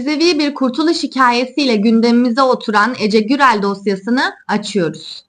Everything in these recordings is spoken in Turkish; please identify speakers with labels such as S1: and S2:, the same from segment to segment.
S1: Mucizevi bir kurtuluş hikayesiyle gündemimize oturan Ece Gürel dosyasını açıyoruz.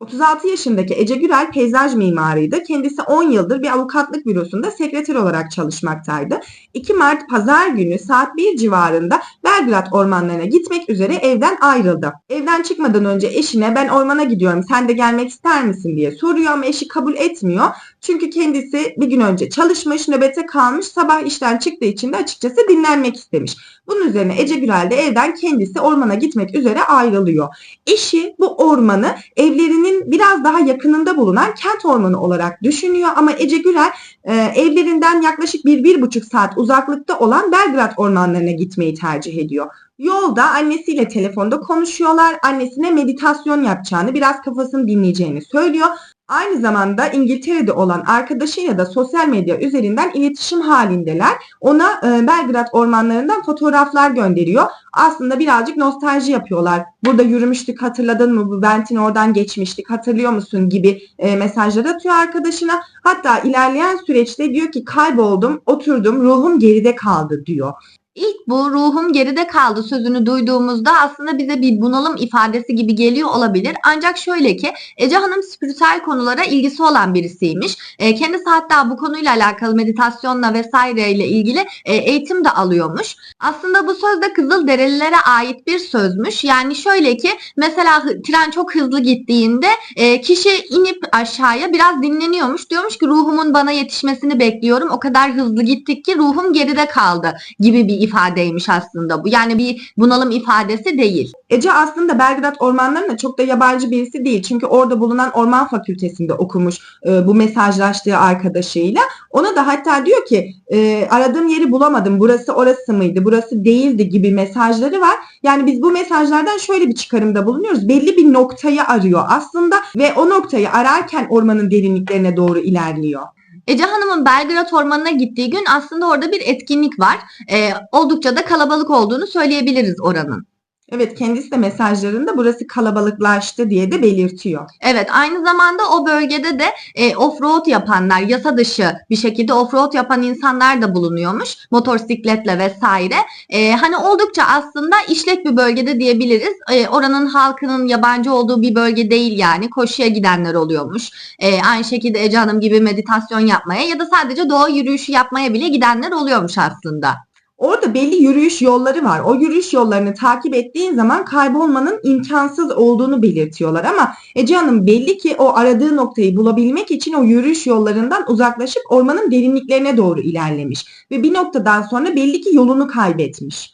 S2: 36 yaşındaki Ece Gürel peyzaj mimarıydı. Kendisi 10 yıldır bir avukatlık bürosunda sekreter olarak çalışmaktaydı. 2 Mart pazar günü saat 1 civarında Belgrad ormanlarına gitmek üzere evden ayrıldı. Evden çıkmadan önce eşine ben ormana gidiyorum sen de gelmek ister misin diye soruyor ama eşi kabul etmiyor. Çünkü kendisi bir gün önce çalışmış, nöbete kalmış, sabah işten çıktığı için de açıkçası dinlenmek istemiş. Bunun üzerine Ece Gürel de evden kendisi ormana gitmek üzere ayrılıyor. Eşi bu ormanı evlerinin biraz daha yakınında bulunan kent ormanı olarak düşünüyor ama Ece Gürel e, evlerinden yaklaşık bir, bir buçuk saat uzaklıkta olan Belgrad ormanlarına gitmeyi tercih ediyor. Yolda annesiyle telefonda konuşuyorlar. Annesine meditasyon yapacağını, biraz kafasını dinleyeceğini söylüyor. Aynı zamanda İngiltere'de olan arkadaşıyla da sosyal medya üzerinden iletişim halindeler. Ona e, Belgrad ormanlarından fotoğraflar gönderiyor. Aslında birazcık nostalji yapıyorlar. Burada yürümüştük hatırladın mı? Bu Bentin oradan geçmiştik hatırlıyor musun gibi e, mesajlar atıyor arkadaşına. Hatta ilerleyen süreçte diyor ki kayboldum, oturdum, ruhum geride kaldı diyor.
S1: İlk bu ruhum geride kaldı sözünü duyduğumuzda aslında bize bir bunalım ifadesi gibi geliyor olabilir. Ancak şöyle ki Ece Hanım spiritüel konulara ilgisi olan birisiymiş. E, kendisi hatta bu konuyla alakalı meditasyonla vesaireyle ilgili e, eğitim de alıyormuş. Aslında bu söz de Kızılderililere ait bir sözmüş. Yani şöyle ki mesela tren çok hızlı gittiğinde e, kişi inip aşağıya biraz dinleniyormuş. Diyormuş ki ruhumun bana yetişmesini bekliyorum. O kadar hızlı gittik ki ruhum geride kaldı gibi bir ifadeymiş aslında bu. Yani bir bunalım ifadesi değil.
S2: Ece aslında Belgrad ormanlarına çok da yabancı birisi değil. Çünkü orada bulunan orman fakültesinde okumuş e, bu mesajlaştığı arkadaşıyla. Ona da hatta diyor ki e, aradığım yeri bulamadım. Burası orası mıydı? Burası değildi gibi mesajları var. Yani biz bu mesajlardan şöyle bir çıkarımda bulunuyoruz. Belli bir noktayı arıyor aslında ve o noktayı ararken ormanın derinliklerine doğru ilerliyor.
S1: Ece Hanım'ın Belgrad Ormanı'na gittiği gün aslında orada bir etkinlik var. Ee, oldukça da kalabalık olduğunu söyleyebiliriz oranın.
S2: Evet kendisi de mesajlarında burası kalabalıklaştı diye de belirtiyor.
S1: Evet aynı zamanda o bölgede de e, offroad yapanlar, yasa dışı bir şekilde offroad yapan insanlar da bulunuyormuş. Motosikletle vesaire. E, hani oldukça aslında işlek bir bölgede diyebiliriz. E, oranın halkının yabancı olduğu bir bölge değil yani. Koşuya gidenler oluyormuş. E, aynı şekilde Ece Hanım gibi meditasyon yapmaya ya da sadece doğa yürüyüşü yapmaya bile gidenler oluyormuş aslında.
S2: Orada belli yürüyüş yolları var. O yürüyüş yollarını takip ettiğin zaman kaybolmanın imkansız olduğunu belirtiyorlar ama Ece Hanım belli ki o aradığı noktayı bulabilmek için o yürüyüş yollarından uzaklaşıp ormanın derinliklerine doğru ilerlemiş ve bir noktadan sonra belli ki yolunu kaybetmiş.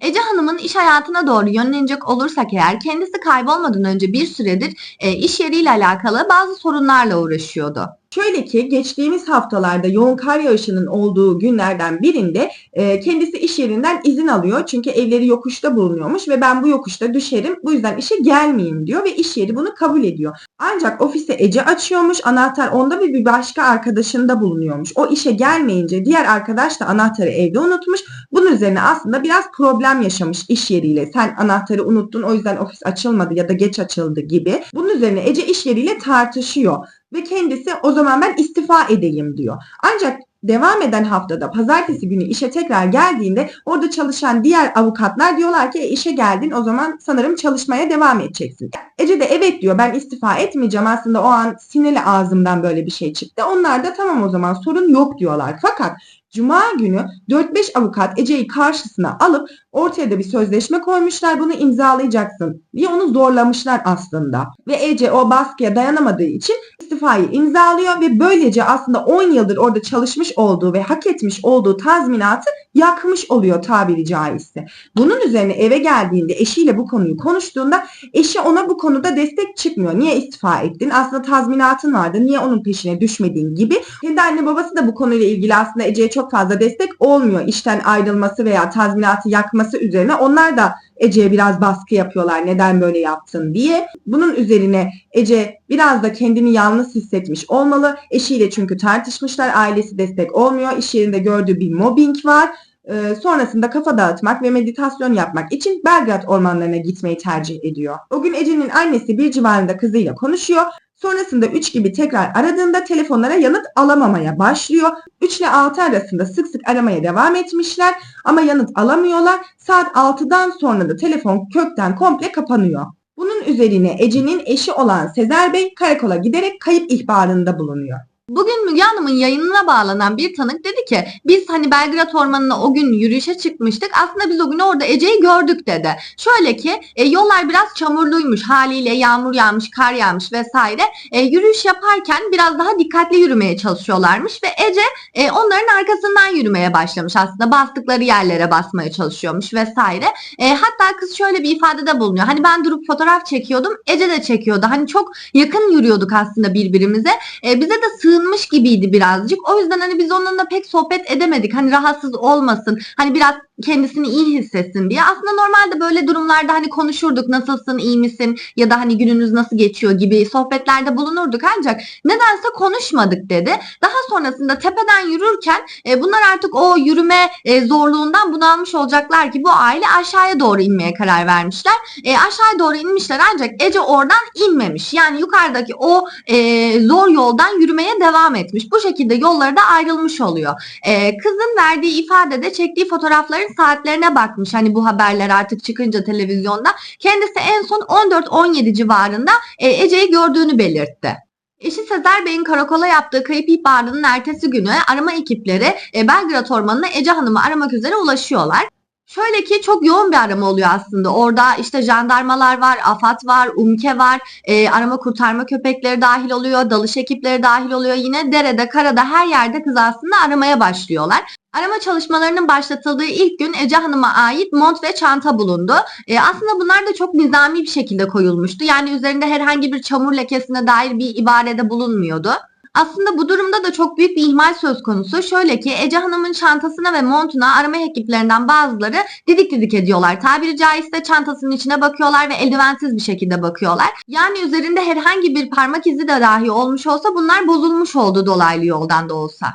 S1: Ece Hanım'ın iş hayatına doğru yönlenecek olursak eğer kendisi kaybolmadan önce bir süredir e, iş yeriyle alakalı bazı sorunlarla uğraşıyordu.
S2: Şöyle ki geçtiğimiz haftalarda yoğun kar yağışının olduğu günlerden birinde e, kendisi iş yerinden izin alıyor. Çünkü evleri yokuşta bulunuyormuş ve ben bu yokuşta düşerim bu yüzden işe gelmeyeyim diyor ve iş yeri bunu kabul ediyor. Ancak ofise Ece açıyormuş anahtar onda ve bir başka arkadaşında bulunuyormuş. O işe gelmeyince diğer arkadaş da anahtarı evde unutmuş. Bunun üzerine aslında biraz problem yaşamış iş yeriyle. Sen anahtarı unuttun o yüzden ofis açılmadı ya da geç açıldı gibi. Bunun üzerine Ece iş yeriyle tartışıyor ve kendisi o zaman ben istifa edeyim diyor. Ancak devam eden haftada pazartesi günü işe tekrar geldiğinde orada çalışan diğer avukatlar diyorlar ki "E, işe geldin o zaman sanırım çalışmaya devam edeceksin. Ece de evet diyor ben istifa etmeyeceğim aslında o an sinirli ağzımdan böyle bir şey çıktı. Onlar da tamam o zaman sorun yok diyorlar. Fakat Cuma günü 4-5 avukat Ece'yi karşısına alıp ortaya da bir sözleşme koymuşlar. Bunu imzalayacaksın diye onu zorlamışlar aslında. Ve Ece o baskıya dayanamadığı için istifayı imzalıyor ve böylece aslında 10 yıldır orada çalışmış olduğu ve hak etmiş olduğu tazminatı yakmış oluyor tabiri caizse. Bunun üzerine eve geldiğinde eşiyle bu konuyu konuştuğunda eşi ona bu konuda destek çıkmıyor. Niye istifa ettin? Aslında tazminatın vardı. Niye onun peşine düşmedin gibi. Kendi anne babası da bu konuyla ilgili aslında Ece'ye çok fazla destek olmuyor. İşten ayrılması veya tazminatı yakması üzerine. Onlar da Ece'ye biraz baskı yapıyorlar neden böyle yaptın diye. Bunun üzerine Ece biraz da kendini yalnız hissetmiş olmalı. Eşiyle çünkü tartışmışlar. Ailesi destek olmuyor. İş yerinde gördüğü bir mobbing var. Ee, sonrasında kafa dağıtmak ve meditasyon yapmak için Belgrad ormanlarına gitmeyi tercih ediyor. O gün Ece'nin annesi bir civarında kızıyla konuşuyor. Sonrasında 3 gibi tekrar aradığında telefonlara yanıt alamamaya başlıyor. 3 ile 6 arasında sık sık aramaya devam etmişler ama yanıt alamıyorlar. Saat 6'dan sonra da telefon kökten komple kapanıyor. Bunun üzerine Ece'nin eşi olan Sezer Bey karakola giderek kayıp ihbarında bulunuyor.
S1: Bugün Müge Hanım'ın yayınına bağlanan bir tanık dedi ki biz hani Belgrad Ormanı'na o gün yürüyüşe çıkmıştık. Aslında biz o gün orada Ece'yi gördük dedi. Şöyle ki e, yollar biraz çamurluymuş haliyle yağmur yağmış, kar yağmış vesaire. E, yürüyüş yaparken biraz daha dikkatli yürümeye çalışıyorlarmış ve Ece e, onların arkasından yürümeye başlamış aslında. Bastıkları yerlere basmaya çalışıyormuş vesaire. E, hatta kız şöyle bir ifadede bulunuyor. Hani ben durup fotoğraf çekiyordum. Ece de çekiyordu. Hani çok yakın yürüyorduk aslında birbirimize. E, bize de sığınmış gibiydi birazcık. O yüzden hani biz onunla pek sohbet edemedik. Hani rahatsız olmasın. Hani biraz kendisini iyi hissetsin diye. Aslında normalde böyle durumlarda hani konuşurduk. Nasılsın, iyi misin? Ya da hani gününüz nasıl geçiyor gibi sohbetlerde bulunurduk. Ancak nedense konuşmadık dedi. Daha sonrasında tepeden yürürken e, bunlar artık o yürüme e, zorluğundan bunalmış olacaklar ki bu aile aşağıya doğru inmeye karar vermişler. E, aşağıya doğru inmişler ancak Ece oradan inmemiş. Yani yukarıdaki o e, zor yoldan yürümeye devam etmiş. Bu şekilde yolları da ayrılmış oluyor. E, kızın verdiği ifadede çektiği fotoğrafların saatlerine bakmış. Hani bu haberler artık çıkınca televizyonda. Kendisi en son 14-17 civarında e, Ece'yi gördüğünü belirtti. Eşi Sezer Bey'in karakola yaptığı kayıp ihbarının ertesi günü arama ekipleri e, Belgrad Ormanı'na Ece Hanım'ı aramak üzere ulaşıyorlar. Şöyle ki çok yoğun bir arama oluyor aslında. Orada işte jandarmalar var, AFAD var, UMKE var, e, arama kurtarma köpekleri dahil oluyor, dalış ekipleri dahil oluyor. Yine derede, karada her yerde kız aslında aramaya başlıyorlar. Arama çalışmalarının başlatıldığı ilk gün Ece Hanım'a ait mont ve çanta bulundu. E, aslında bunlar da çok nizami bir şekilde koyulmuştu. Yani üzerinde herhangi bir çamur lekesine dair bir ibarede bulunmuyordu. Aslında bu durumda da çok büyük bir ihmal söz konusu. Şöyle ki Ece Hanım'ın çantasına ve montuna arama ekiplerinden bazıları didik didik ediyorlar. Tabiri caizse çantasının içine bakıyorlar ve eldivensiz bir şekilde bakıyorlar. Yani üzerinde herhangi bir parmak izi de dahi olmuş olsa bunlar bozulmuş oldu dolaylı yoldan da olsa.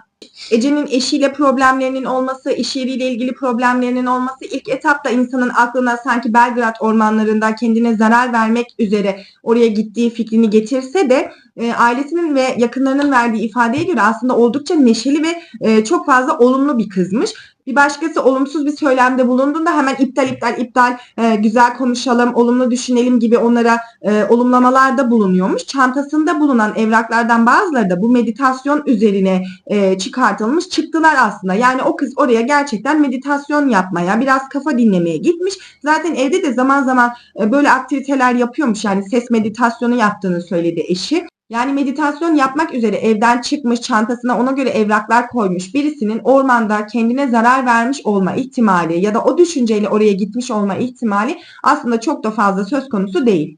S2: Ece'nin eşiyle problemlerinin olması, iş yeriyle ilgili problemlerinin olması ilk etapta insanın aklına sanki Belgrad ormanlarında kendine zarar vermek üzere oraya gittiği fikrini getirse de e, ailesinin ve yakınlarının verdiği ifadeye göre aslında oldukça neşeli ve e, çok fazla olumlu bir kızmış. Bir başkası olumsuz bir söylemde bulunduğunda hemen iptal iptal iptal e, güzel konuşalım, olumlu düşünelim gibi onlara e, olumlamalarda bulunuyormuş. Çantasında bulunan evraklardan bazıları da bu meditasyon üzerine e, çıkartılmış çıktılar aslında. Yani o kız oraya gerçekten meditasyon yapmaya, biraz kafa dinlemeye gitmiş. Zaten evde de zaman zaman e, böyle aktiviteler yapıyormuş. Yani ses meditasyonu yaptığını söyledi eşi. Yani meditasyon yapmak üzere evden çıkmış, çantasına ona göre evraklar koymuş birisinin ormanda kendine zarar vermiş olma ihtimali ya da o düşünceyle oraya gitmiş olma ihtimali aslında çok da fazla söz konusu değil.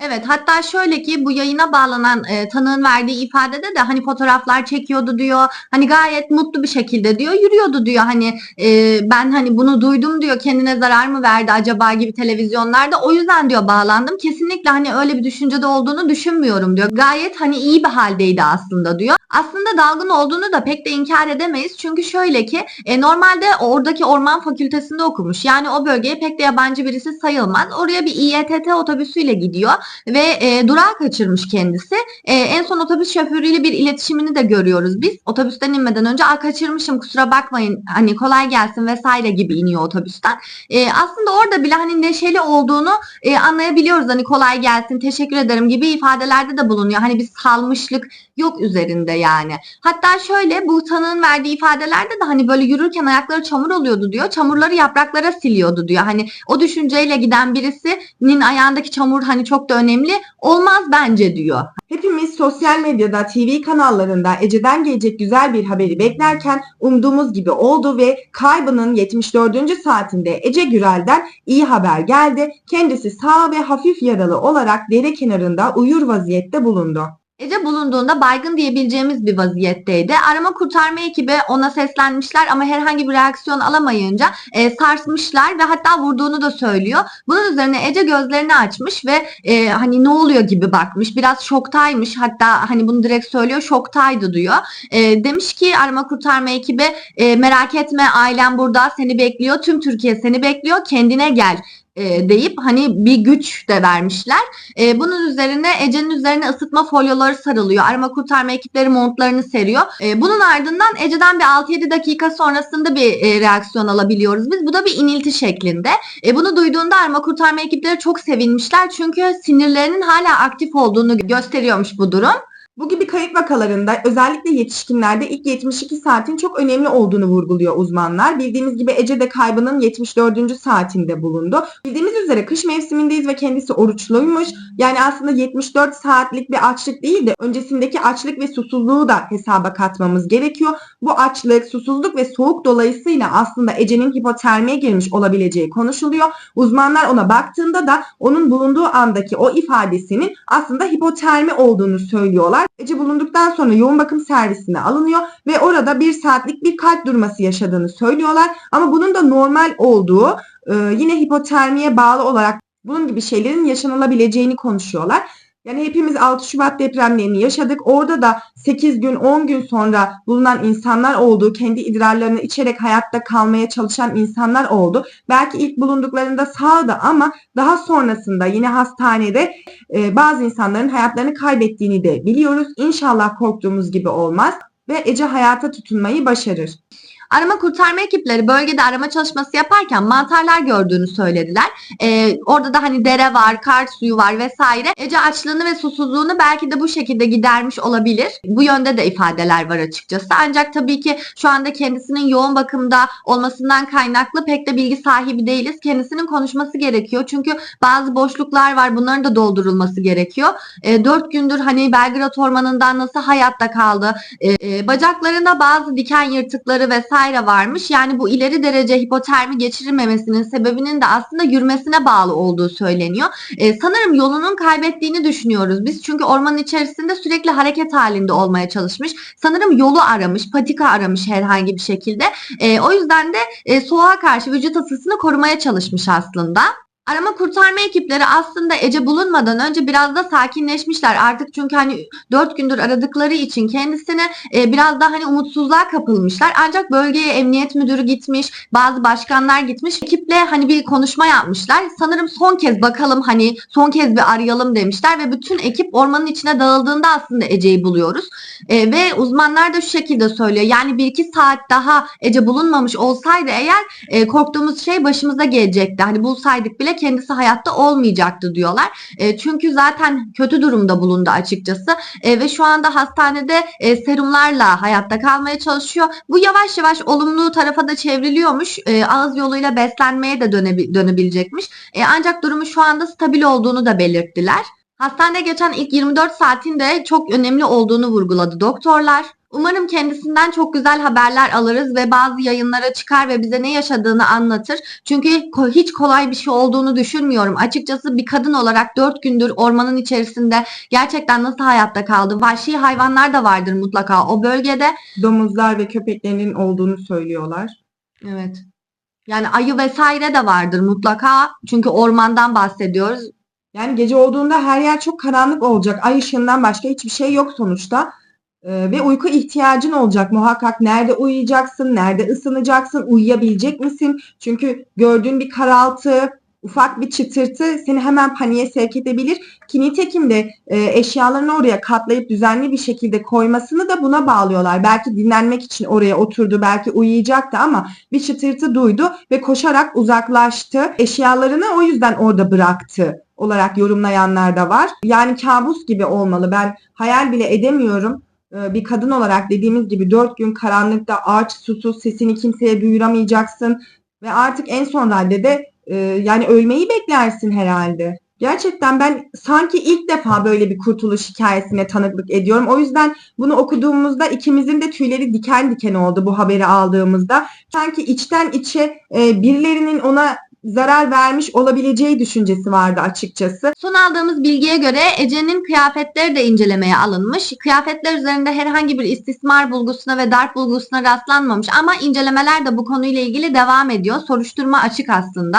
S1: Evet hatta şöyle ki bu yayına bağlanan e, tanığın verdiği ifadede de hani fotoğraflar çekiyordu diyor. Hani gayet mutlu bir şekilde diyor yürüyordu diyor. Hani e, ben hani bunu duydum diyor kendine zarar mı verdi acaba gibi televizyonlarda. O yüzden diyor bağlandım. Kesinlikle hani öyle bir düşüncede olduğunu düşünmüyorum diyor. Gayet hani iyi bir haldeydi aslında diyor. Aslında dalgın olduğunu da pek de inkar edemeyiz. Çünkü şöyle ki e, normalde oradaki orman fakültesinde okumuş. Yani o bölgeye pek de yabancı birisi sayılmaz. Oraya bir İETT otobüsüyle gidiyor ve e, durağı kaçırmış kendisi. E, en son otobüs şoförüyle bir iletişimini de görüyoruz biz. Otobüsten inmeden önce Aa, kaçırmışım kusura bakmayın hani kolay gelsin vesaire gibi iniyor otobüsten. E, aslında orada bile hani neşeli olduğunu e, anlayabiliyoruz. Hani kolay gelsin teşekkür ederim gibi ifadelerde de bulunuyor. Hani bir salmışlık yok üzerinde yani. Hatta şöyle bu tanığın verdiği ifadelerde de hani böyle yürürken ayakları çamur oluyordu diyor. Çamurları yapraklara siliyordu diyor. Hani o düşünceyle giden birisinin ayağındaki çamur hani çok da önemli olmaz bence diyor.
S2: Hepimiz sosyal medyada, TV kanallarında Ece'den gelecek güzel bir haberi beklerken umduğumuz gibi oldu ve kaybının 74. saatinde Ece Gürel'den iyi haber geldi. Kendisi sağ ve hafif yaralı olarak dere kenarında uyur vaziyette bulundu.
S1: Ece bulunduğunda baygın diyebileceğimiz bir vaziyetteydi. Arama kurtarma ekibi ona seslenmişler ama herhangi bir reaksiyon alamayınca e, sarsmışlar ve hatta vurduğunu da söylüyor. Bunun üzerine Ece gözlerini açmış ve e, hani ne oluyor gibi bakmış. Biraz şoktaymış. Hatta hani bunu direkt söylüyor şoktaydı diyor. E, demiş ki arama kurtarma ekibi e, merak etme ailem burada seni bekliyor. Tüm Türkiye seni bekliyor. Kendine gel e, deyip hani bir güç de vermişler. E, bunun üzerine Ece'nin üzerine ısıtma folyoları sarılıyor. Arama kurtarma ekipleri montlarını seriyor. E, bunun ardından Ece'den bir 6-7 dakika sonrasında bir e, reaksiyon alabiliyoruz biz. Bu da bir inilti şeklinde. E, bunu duyduğunda arama kurtarma ekipleri çok sevinmişler. Çünkü sinirlerinin hala aktif olduğunu gösteriyormuş bu durum.
S2: Bu gibi kayıp vakalarında özellikle yetişkinlerde ilk 72 saatin çok önemli olduğunu vurguluyor uzmanlar. Bildiğimiz gibi Ece de kaybının 74. saatinde bulundu. Bildiğimiz üzere kış mevsimindeyiz ve kendisi oruçluymuş. Yani aslında 74 saatlik bir açlık değil de öncesindeki açlık ve susuzluğu da hesaba katmamız gerekiyor. Bu açlık, susuzluk ve soğuk dolayısıyla aslında Ece'nin hipotermiye girmiş olabileceği konuşuluyor. Uzmanlar ona baktığında da onun bulunduğu andaki o ifadesinin aslında hipotermi olduğunu söylüyorlar. Ece bulunduktan sonra yoğun bakım servisine alınıyor ve orada bir saatlik bir kalp durması yaşadığını söylüyorlar. Ama bunun da normal olduğu e, yine hipotermiye bağlı olarak bunun gibi şeylerin yaşanılabileceğini konuşuyorlar. Yani hepimiz 6 Şubat depremlerini yaşadık. Orada da 8 gün 10 gün sonra bulunan insanlar oldu. Kendi idrarlarını içerek hayatta kalmaya çalışan insanlar oldu. Belki ilk bulunduklarında sağdı ama daha sonrasında yine hastanede e, bazı insanların hayatlarını kaybettiğini de biliyoruz. İnşallah korktuğumuz gibi olmaz ve Ece hayata tutunmayı başarır.
S1: Arama kurtarma ekipleri bölgede arama çalışması yaparken mantarlar gördüğünü söylediler. Ee, orada da hani dere var, kar suyu var vesaire. Ece açlığını ve susuzluğunu belki de bu şekilde gidermiş olabilir. Bu yönde de ifadeler var açıkçası. Ancak tabii ki şu anda kendisinin yoğun bakımda olmasından kaynaklı pek de bilgi sahibi değiliz. Kendisinin konuşması gerekiyor. Çünkü bazı boşluklar var. Bunların da doldurulması gerekiyor. E, 4 gündür hani Belgrad Ormanı'ndan nasıl hayatta kaldı? E, e, bacaklarında bazı diken yırtıkları vesaire varmış. Yani bu ileri derece hipotermi geçirilmemesinin sebebinin de aslında yürümesine bağlı olduğu söyleniyor. E, sanırım yolunun kaybettiğini düşünüyoruz biz. Çünkü ormanın içerisinde sürekli hareket halinde olmaya çalışmış. Sanırım yolu aramış, patika aramış herhangi bir şekilde. E, o yüzden de e, soğuğa karşı vücut ısısını korumaya çalışmış aslında. Arama kurtarma ekipleri aslında Ece bulunmadan önce biraz da sakinleşmişler. Artık çünkü hani 4 gündür aradıkları için kendisini e, biraz daha hani umutsuzluğa kapılmışlar. Ancak bölgeye emniyet müdürü gitmiş, bazı başkanlar gitmiş. Ekiple hani bir konuşma yapmışlar. Sanırım son kez bakalım hani son kez bir arayalım demişler ve bütün ekip ormanın içine dağıldığında aslında Ece'yi buluyoruz. E, ve uzmanlar da şu şekilde söylüyor. Yani bir iki saat daha Ece bulunmamış olsaydı eğer e, korktuğumuz şey başımıza gelecekti. Hani bulsaydık bile kendisi hayatta olmayacaktı diyorlar. E, çünkü zaten kötü durumda bulundu açıkçası E, ve şu anda hastanede e, serumlarla hayatta kalmaya çalışıyor. Bu yavaş yavaş olumlu tarafa da çevriliyormuş. E, ağız yoluyla beslenmeye de dönebi- dönebilecekmiş. E, ancak durumu şu anda stabil olduğunu da belirttiler. Hastanede geçen ilk 24 saatin de çok önemli olduğunu vurguladı doktorlar. Umarım kendisinden çok güzel haberler alırız ve bazı yayınlara çıkar ve bize ne yaşadığını anlatır. Çünkü hiç kolay bir şey olduğunu düşünmüyorum. Açıkçası bir kadın olarak 4 gündür ormanın içerisinde gerçekten nasıl hayatta kaldı? Vahşi hayvanlar da vardır mutlaka o bölgede.
S2: Domuzlar ve köpeklerinin olduğunu söylüyorlar.
S1: Evet. Yani ayı vesaire de vardır mutlaka. Çünkü ormandan bahsediyoruz.
S2: Yani gece olduğunda her yer çok karanlık olacak. Ay ışığından başka hiçbir şey yok sonuçta. Ee, ve uyku ihtiyacın olacak muhakkak. Nerede uyuyacaksın, nerede ısınacaksın, uyuyabilecek misin? Çünkü gördüğün bir karaltı, ufak bir çıtırtı seni hemen paniğe sevk edebilir. Ki nitekim de e, eşyalarını oraya katlayıp düzenli bir şekilde koymasını da buna bağlıyorlar. Belki dinlenmek için oraya oturdu, belki uyuyacaktı ama bir çıtırtı duydu ve koşarak uzaklaştı. Eşyalarını o yüzden orada bıraktı olarak yorumlayanlar da var. Yani kabus gibi olmalı. Ben hayal bile edemiyorum. Ee, Bir kadın olarak dediğimiz gibi dört gün karanlıkta aç, susuz, sesini kimseye duyuramayacaksın. Ve artık en son raddede e, yani ölmeyi beklersin herhalde. Gerçekten ben sanki ilk defa böyle bir kurtuluş hikayesine tanıklık ediyorum. O yüzden bunu okuduğumuzda ikimizin de tüyleri diken diken oldu bu haberi aldığımızda. Sanki içten içe e, birilerinin ona zarar vermiş olabileceği düşüncesi vardı açıkçası.
S1: Son aldığımız bilgiye göre Ece'nin kıyafetleri de incelemeye alınmış. Kıyafetler üzerinde herhangi bir istismar bulgusuna ve darp bulgusuna rastlanmamış ama incelemeler de bu konuyla ilgili devam ediyor. Soruşturma açık aslında.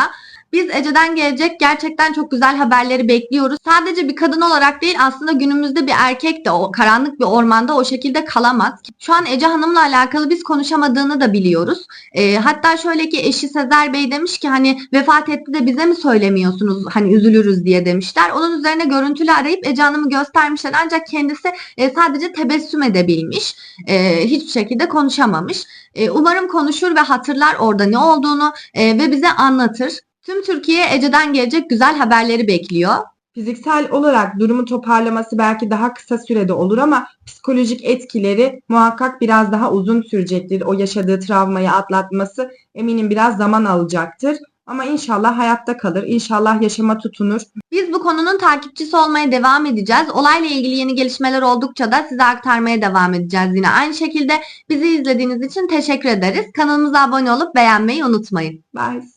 S1: Biz Ece'den gelecek gerçekten çok güzel haberleri bekliyoruz. Sadece bir kadın olarak değil aslında günümüzde bir erkek de o karanlık bir ormanda o şekilde kalamaz. Şu an Ece Hanım'la alakalı biz konuşamadığını da biliyoruz. Ee, hatta şöyle ki eşi Sezer Bey demiş ki hani vefat etti de bize mi söylemiyorsunuz hani üzülürüz diye demişler. Onun üzerine görüntülü arayıp Ece Hanım'ı göstermişler ancak kendisi e, sadece tebessüm edebilmiş. E, hiçbir şekilde konuşamamış. E, umarım konuşur ve hatırlar orada ne olduğunu e, ve bize anlatır. Tüm Türkiye Ece'den gelecek güzel haberleri bekliyor.
S2: Fiziksel olarak durumu toparlaması belki daha kısa sürede olur ama psikolojik etkileri muhakkak biraz daha uzun sürecektir. O yaşadığı travmayı atlatması eminim biraz zaman alacaktır. Ama inşallah hayatta kalır, inşallah yaşama tutunur.
S1: Biz bu konunun takipçisi olmaya devam edeceğiz. Olayla ilgili yeni gelişmeler oldukça da size aktarmaya devam edeceğiz yine. Aynı şekilde bizi izlediğiniz için teşekkür ederiz. Kanalımıza abone olup beğenmeyi unutmayın.
S2: Bye.